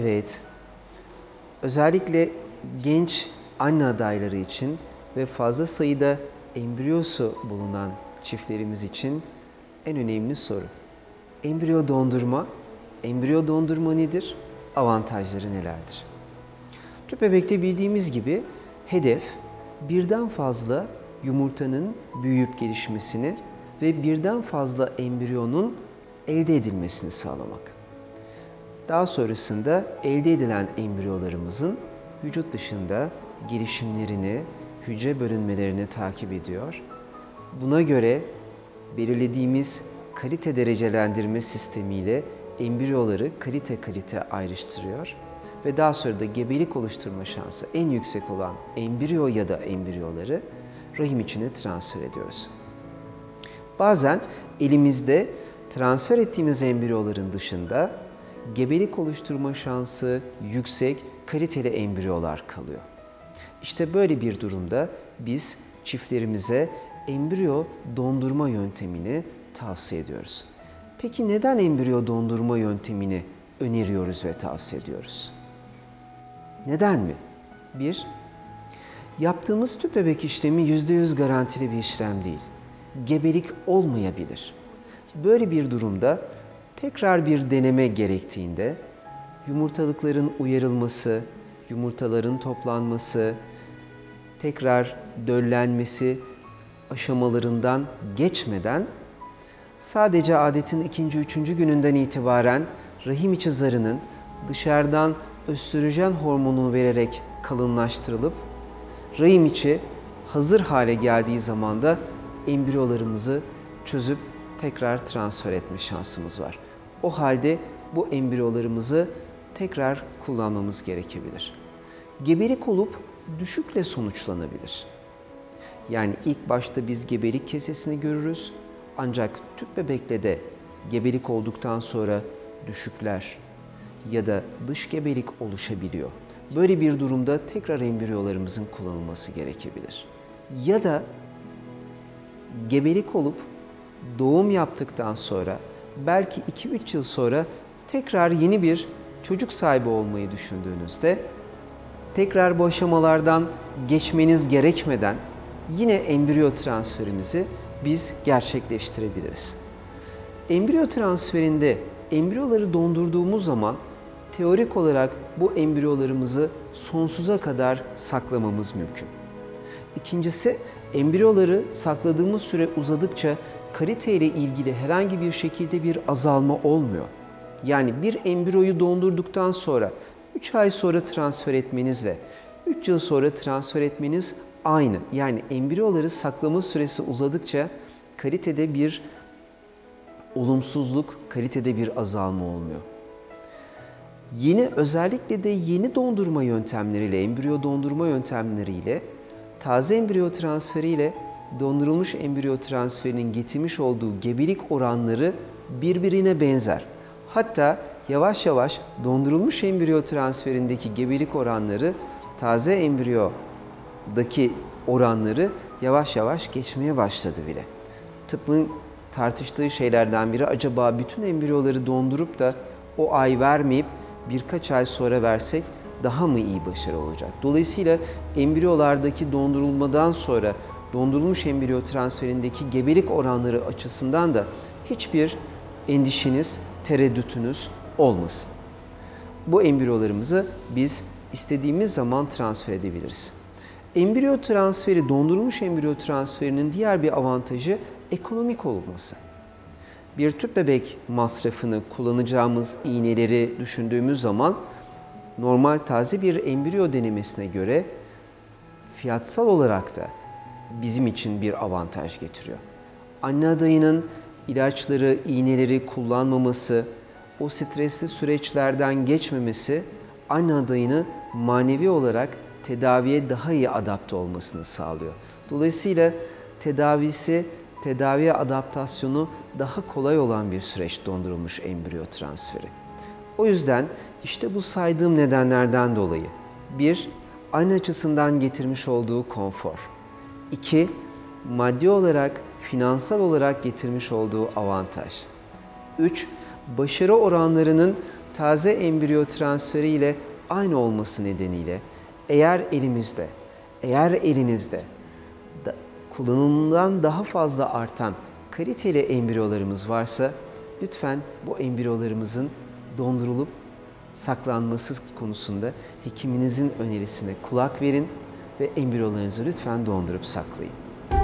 Evet. Özellikle genç anne adayları için ve fazla sayıda embriyosu bulunan çiftlerimiz için en önemli soru. Embriyo dondurma, embriyo dondurma nedir? Avantajları nelerdir? Tüp bebekte bildiğimiz gibi hedef birden fazla yumurtanın büyüyüp gelişmesini ve birden fazla embriyonun elde edilmesini sağlamak. Daha sonrasında elde edilen embriyolarımızın vücut dışında gelişimlerini, hücre bölünmelerini takip ediyor. Buna göre belirlediğimiz kalite derecelendirme sistemiyle embriyoları kalite kalite ayrıştırıyor ve daha sonra da gebelik oluşturma şansı en yüksek olan embriyo ya da embriyoları rahim içine transfer ediyoruz. Bazen elimizde transfer ettiğimiz embriyoların dışında gebelik oluşturma şansı yüksek kaliteli embriyolar kalıyor. İşte böyle bir durumda biz çiftlerimize embriyo dondurma yöntemini tavsiye ediyoruz. Peki neden embriyo dondurma yöntemini öneriyoruz ve tavsiye ediyoruz? Neden mi? Bir, yaptığımız tüp bebek işlemi %100 garantili bir işlem değil. Gebelik olmayabilir. Böyle bir durumda tekrar bir deneme gerektiğinde yumurtalıkların uyarılması, yumurtaların toplanması, tekrar döllenmesi aşamalarından geçmeden sadece adetin ikinci, üçüncü gününden itibaren rahim içi zarının dışarıdan östrojen hormonu vererek kalınlaştırılıp rahim içi hazır hale geldiği zaman da embriyolarımızı çözüp tekrar transfer etme şansımız var. O halde bu embriyolarımızı tekrar kullanmamız gerekebilir. Gebelik olup düşükle sonuçlanabilir. Yani ilk başta biz gebelik kesesini görürüz ancak tüp bebekle de gebelik olduktan sonra düşükler ya da dış gebelik oluşabiliyor. Böyle bir durumda tekrar embriyolarımızın kullanılması gerekebilir. Ya da gebelik olup doğum yaptıktan sonra belki 2-3 yıl sonra tekrar yeni bir çocuk sahibi olmayı düşündüğünüzde tekrar bu aşamalardan geçmeniz gerekmeden yine embriyo transferimizi biz gerçekleştirebiliriz. Embriyo transferinde embriyoları dondurduğumuz zaman teorik olarak bu embriyolarımızı sonsuza kadar saklamamız mümkün. İkincisi embriyoları sakladığımız süre uzadıkça kalite ile ilgili herhangi bir şekilde bir azalma olmuyor. Yani bir embriyoyu dondurduktan sonra 3 ay sonra transfer etmenizle 3 yıl sonra transfer etmeniz aynı. Yani embriyoları saklama süresi uzadıkça kalitede bir olumsuzluk, kalitede bir azalma olmuyor. Yeni özellikle de yeni dondurma yöntemleriyle, embriyo dondurma yöntemleriyle taze embriyo transferiyle dondurulmuş embriyo transferinin getirmiş olduğu gebelik oranları birbirine benzer. Hatta yavaş yavaş dondurulmuş embriyo transferindeki gebelik oranları taze embriyodaki oranları yavaş yavaş geçmeye başladı bile. Tıbbın tartıştığı şeylerden biri acaba bütün embriyoları dondurup da o ay vermeyip birkaç ay sonra versek daha mı iyi başarı olacak? Dolayısıyla embriyolardaki dondurulmadan sonra dondurulmuş embriyo transferindeki gebelik oranları açısından da hiçbir endişeniz, tereddütünüz olmasın. Bu embriyolarımızı biz istediğimiz zaman transfer edebiliriz. Embriyo transferi, dondurulmuş embriyo transferinin diğer bir avantajı ekonomik olması. Bir tüp bebek masrafını kullanacağımız iğneleri düşündüğümüz zaman normal taze bir embriyo denemesine göre fiyatsal olarak da bizim için bir avantaj getiriyor. Anne adayının ilaçları, iğneleri kullanmaması, o stresli süreçlerden geçmemesi anne adayını manevi olarak tedaviye daha iyi adapte olmasını sağlıyor. Dolayısıyla tedavisi, tedaviye adaptasyonu daha kolay olan bir süreç dondurulmuş embriyo transferi. O yüzden işte bu saydığım nedenlerden dolayı bir, anne açısından getirmiş olduğu konfor. İki, maddi olarak, finansal olarak getirmiş olduğu avantaj. Üç, başarı oranlarının taze embriyo transferi ile aynı olması nedeniyle eğer elimizde, eğer elinizde da, kullanımdan daha fazla artan kaliteli embriyolarımız varsa lütfen bu embriyolarımızın dondurulup saklanması konusunda hekiminizin önerisine kulak verin ve embriyolarınızı lütfen dondurup saklayın.